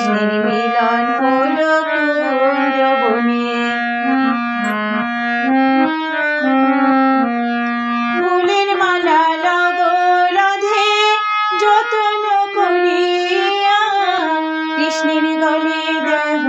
হাসির মিলন হলো কুঞ্জবনে ফুলের মালা লগলধে যতন করিয়া কৃষ্ণের গলে দেহ।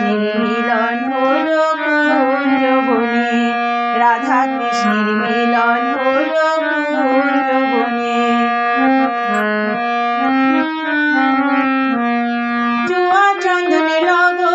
কৃষ্ণের মিলন হলো বনে রাধা কৃষ্ণের মিলন হলো বনে চুয়া চন্দনে লগন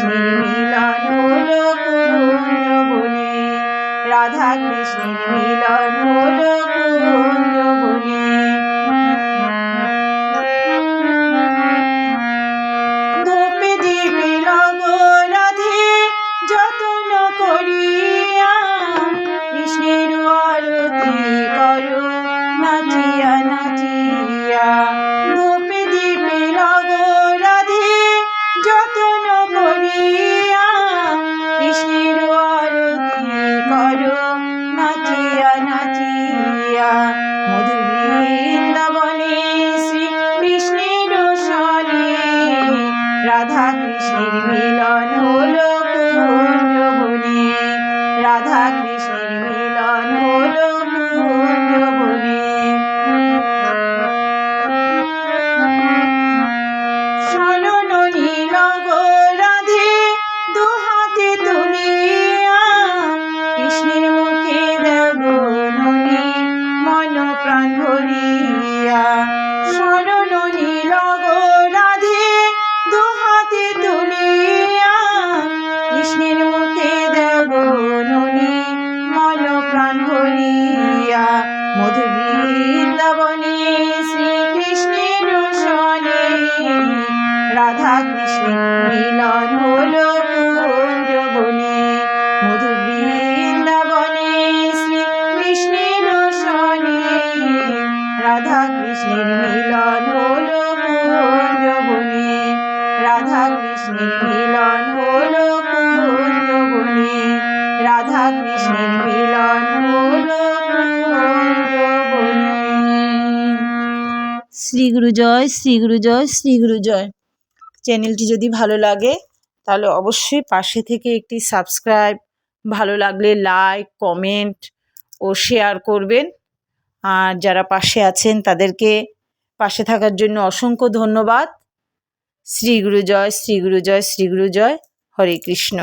কৃষ্ণের মিলন হলো কুঞ্জবনে রাধা কৃষ্ণের মিলন হলো কুঞ্জবনে ধূপে দিবি নগ রাধে যতন করিয়া, কৃষ্ণের আরতি করো, নাচিয়া নাচিয়া। কৃষ্ণের দেব ননি মন প্রাণ ভরিয়া মধুর বৃন্দাবনে শ্রীকৃষ্ণের সনে রাধা কৃষ্ণ মিলন হলো কৃষ্ণের মিলন শ্রী গুরু জয়, শ্রী গুরু জয়, শ্রী গুরু জয়। চ্যানেলটি যদি ভালো লাগে, তাহলে অবশ্যই পাশে থেকে একটি সাবস্ক্রাইব, ভালো লাগলে লাইক, কমেন্ট ও শেয়ার করবেন। আর যারা পাশে আছেন, তাদেরকে পাশে থাকার জন্য অসংখ্য ধন্যবাদ। শ্রী গুরু জয়, শ্রী গুরু জয়, শ্রী গুরু জয়। হরে কৃষ্ণ।